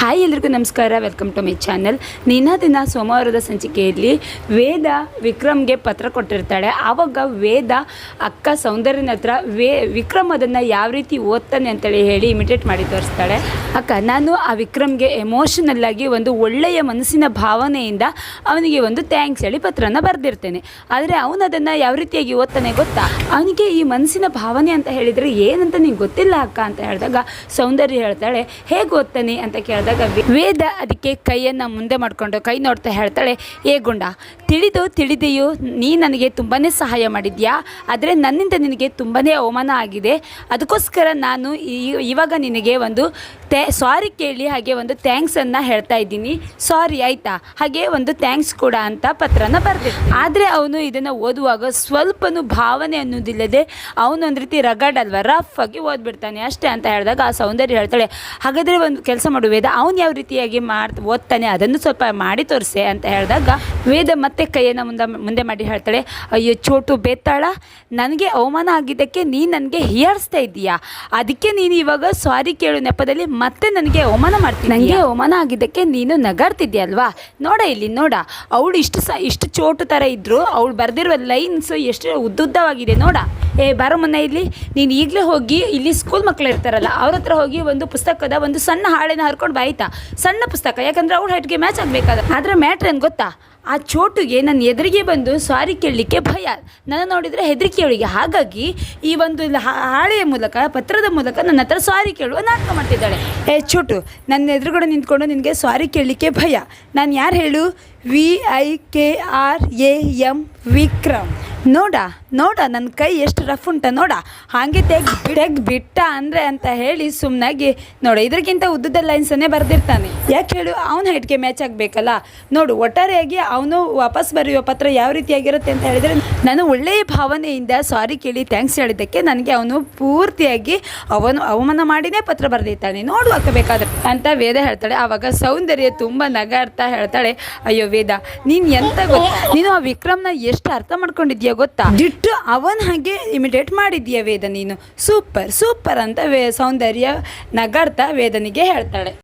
Hi ಎಲ್ರಿಗೂ ನಮಸ್ಕಾರ welcome to my channel ನಿನ್ನ ದಿನ ಸೋಮವಾರದ ಸಂಚಿಕೆಯಲ್ಲಿ ವೇದ ವಿಕ್ರಮ್ಗೆ ಪತ್ರ ಕೊಟ್ಟಿರ್ತಾಳೆ. ಆವಾಗ ವೇದ ಅಕ್ಕ ಸೌಂದರ್ಯನ ಹತ್ರ ವೇ, ವಿಕ್ರಮ್ ಅದನ್ನು ಯಾವ ರೀತಿ ಓದ್ತಾನೆ ಅಂತೇಳಿ ಹೇಳಿ ಇಮಿಟೇಟ್ ಮಾಡಿ ತೋರಿಸ್ತಾಳೆ. ಅಕ್ಕ, ನಾನು ಆ ವಿಕ್ರಮ್ಗೆ ಎಮೋಷನಲ್ ಆಗಿ ಒಂದು ಒಳ್ಳೆಯ ಮನಸ್ಸಿನ ಭಾವನೆಯಿಂದ ಅವನಿಗೆ ಒಂದು ಥ್ಯಾಂಕ್ಸ್ ಹೇಳಿ ಪತ್ರನ ಬರೆದಿರ್ತೇನೆ. ಆದರೆ ಅವನು ಅದನ್ನು ಯಾವ ರೀತಿಯಾಗಿ ಓದ್ತಾನೆ ಗೊತ್ತಾ? ಅವನಿಗೆ ಈ ಮನಸ್ಸಿನ ಭಾವನೆ ಅಂತ ಹೇಳಿದರೆ ಏನಂತ ನಿಂಗೆ ಗೊತ್ತಿಲ್ಲ ಅಕ್ಕ ಅಂತ ಹೇಳಿದಾಗ ಸೌಂದರ್ಯ ಹೇಳ್ತಾಳೆ, ಹೇಗೆ ಓದ್ತಾನೆ ಅಂತ ಕೇಳಿದಾಗ ವೆ- ವೇದ ಅದಕ್ಕೆ ಕೈಯನ್ನು ಮುಂದೆ ಮಾಡಿಕೊಂಡು ಕೈ ನೋಡ್ತಾ ಹೇಳ್ತಾಳೆ, ಏ ಗುಂಡ, ತಿಳಿದು ತಿಳಿದೆಯೋ ನೀ ನನಗೆ ತುಂಬಾ ಸಹಾಯ ಮಾಡಿದ್ಯಾ? ಆದರೆ ನನ್ನಿಂದ ನಿನಗೆ ತುಂಬಾ ಅವಮಾನ ಆಗಿದೆ. ಅದಕ್ಕೋಸ್ಕರ ನಾನು ಇವಾಗ ನಿನಗೆ ಒಂದು ತೆ ಸಾರಿ ಕೇಳಿ ಹಾಗೆ ಒಂದು ಥ್ಯಾಂಕ್ಸನ್ನು ಹೇಳ್ತಾ ಇದ್ದೀನಿ. ಸಾರಿ ಆಯಿತಾ? ಹಾಗೆ ಒಂದು ಥ್ಯಾಂಕ್ಸ್ ಕೂಡ ಅಂತ ಪತ್ರನ ಬರೆದೆ. ಆದರೆ ಅವನು ಇದನ್ನು ಓದುವಾಗ ಸ್ವಲ್ಪನೂ ಭಾವನೆ ಅನ್ನೋದಿಲ್ಲದೆ ಅವನು ಒಂದು ರೀತಿ ರಗಡ್ ಅಲ್ವಾ? ರಫ್ ಆಗಿ ಓದ್ಬಿಡ್ತಾನೆ. ಅಷ್ಟೇ ಅಂತ ಹೇಳಿದಾಗ ಆ ಸೌಂದರ್ಯ ಹೇಳ್ತಾಳೆ, ಹಾಗಾದರೆ ಒಂದು ಕೆಲಸ ಮಾಡು ವೇದ ಅವನು ಯಾವ ರೀತಿಯಾಗಿ ಮಾಡ್ತಾ ಓದ್ತಾನೆ, ಅದನ್ನು ಸ್ವಲ್ಪ ಮಾಡಿ ತೋರಿಸೆ ಅಂತ ಹೇಳಿದಾಗ ವೇದ ಮತ್ತೆ ಕೈಯನ್ನು ಮುಂದೆ ಮುಂದೆ ಮಾಡಿ ಹೇಳ್ತಾಳೆ, ಅಯ್ಯೋ, ಚೋಟು ಬೇತಾಳ, ನನಗೆ ಅವಮಾನ ಆಗಿದ್ದಕ್ಕೆ ನೀನು ನನಗೆ ಹೀಯಾಳಿಸ್ತಾ ಇದ್ದೀಯಾ? ಅದಕ್ಕೆ ನೀನು ಇವಾಗ ಸಾರಿ ಕೇಳು ನೆಪದಲ್ಲಿ ಮತ್ತೆ ನನಗೆ ಅವಮಾನ ಮಾಡ್ತೀನಿ ನನಗೆ ಅವಮಾನ ಆಗಿದ್ದಕ್ಕೆ ನೀನು ನಗಾಡ್ತಿದ್ಯಲ್ವಾ ನೋಡ ಇಲ್ಲಿ, ನೋಡ. ಅವಳು ಇಷ್ಟು ಸ, ಇಷ್ಟು ಚೋಟು ಥರ ಇದ್ದರು ಅವಳು ಬರೆದಿರುವ ಲೈನ್ಸ್ ಎಷ್ಟು ಉದ್ದುದ್ದವಾಗಿದೆ, ನೋಡ. ಏ ಬಾರೋ ಮೊನ್ನೆ ಇಲ್ಲಿ ನೀನು ಈಗಲೇ ಹೋಗಿ ಇಲ್ಲಿ ಸ್ಕೂಲ್ ಮಕ್ಕಳು ಇರ್ತಾರಲ್ಲ, ಅವ್ರ ಹತ್ರ ಹೋಗಿ ಒಂದು ಪುಸ್ತಕದ ಒಂದು ಸಣ್ಣ ಹಾಳೆನ ಹರ್ಕೊಂಡು ಬಾಯ್ತಾ ಸಣ್ಣ ಪುಸ್ತಕ, ಯಾಕಂದರೆ ಅವ್ಳ ಹೈಟ್ಗೆ ಮ್ಯಾಚ್ ಆಗಬೇಕಾದ. ಆದರೆ ಮ್ಯಾಟ್ರ್ ಏನು ಗೊತ್ತಾ? ಆ ಚೋಟುಗೆ ನನ್ನ ಎದುರಿಗೆ ಬಂದು ಸಾರಿ ಕೇಳಲಿಕ್ಕೆ ಭಯ. ನನ್ನ ನೋಡಿದರೆ ಹೆದರಿಕೆ ಅವಳಿಗೆ. ಹಾಗಾಗಿ ಈ ಒಂದು ಹಾಳೆಯ ಮೂಲಕ, ಪತ್ರದ ಮೂಲಕ ನನ್ನ ಹತ್ರ ಸಾರಿ ಕೇಳುವ ನಾಟಕ ಮಾಡ್ತಿದ್ದಾಳೆ. ಏ, ಚೋಟು, ನನ್ನ ಎದುರುಗಡೆ ನಿಂತ್ಕೊಂಡು ನಿನಗೆ ಸಾರಿ ಕೇಳಲಿಕ್ಕೆ ಭಯ. ನಾನು ಯಾರು ಹೇಳು? V I K R A M Vikram. ನೋಡ ನೋಡ ನನ್ನ ಕೈ ಎಷ್ಟು ರಫ್ ಉಂಟ, ನೋಡ. ಹಾಗೆ ತೆಗ್ ತೆಗ್ ಬಿಟ್ಟ ಅಂದರೆ ಅಂತ ಹೇಳಿ ಸುಮ್ಮನಾಗಿ ನೋಡ ಇದಕ್ಕಿಂತ ಉದ್ದದ ಲೈನ್ಸನ್ನೇ ಬರೆದಿರ್ತಾನೆ. ಯಾಕೆ ಹೇಳು, ಅವನ ಹೈಟ್ಗೆ ಮ್ಯಾಚ್ ಆಗಬೇಕಲ್ಲ. ನೋಡು, ಒಟ್ಟಾರೆಯಾಗಿ ಅವನು ವಾಪಸ್ ಬರೆಯುವ ಪತ್ರ ಯಾವ ರೀತಿಯಾಗಿರುತ್ತೆ ಅಂತ ಹೇಳಿದರೆ, ನಾನು ಒಳ್ಳೆಯ ಭಾವನೆಯಿಂದ ಸಾರಿ ಕೇಳಿ ಥ್ಯಾಂಕ್ಸ್ ಹೇಳಿದ್ದಕ್ಕೆ ನನಗೆ ಅವನು ಪೂರ್ತಿಯಾಗಿ ಅವನು ಅವಮಾನ ಮಾಡಿನೇ ಪತ್ರ ಬರೆದಿರ್ತಾನೆ. ನೋಡು ಹಾಕಬೇಕಾದ್ರೆ ಅಂತ ವೇದ ಹೇಳ್ತಾಳೆ. ಆವಾಗ ಸೌಂದರ್ಯ ತುಂಬ ನಗಾಡ್ತಾ ಹೇಳ್ತಾಳೆ. ಅಯ್ಯೋ ವೇದ, ನೀನು ಎಂತ ಗೊತ್ತಾ ನೀನು ಆ ವಿಕ್ರಮ್ನ ಎಷ್ಟು ಅರ್ಥ ಮಾಡ್ಕೊಂಡಿದ್ಯಾ? ಗೊತ್ತಾ? ದಿಟ್ಟು ಅವನ್ ಹಾಗೆ ಇಮಿಟೇಟ್ ಮಾಡಿದ್ಯಾ ವೇದ ನೀನು? ಸೂಪರ್ ಸೂಪರ್ ಅಂತ ವೇ, ಸೌಂದರ್ಯ ನಗಾಡ್ತಾ ವೇದನಿಗೆ ಹೇಳ್ತಾಳೆ.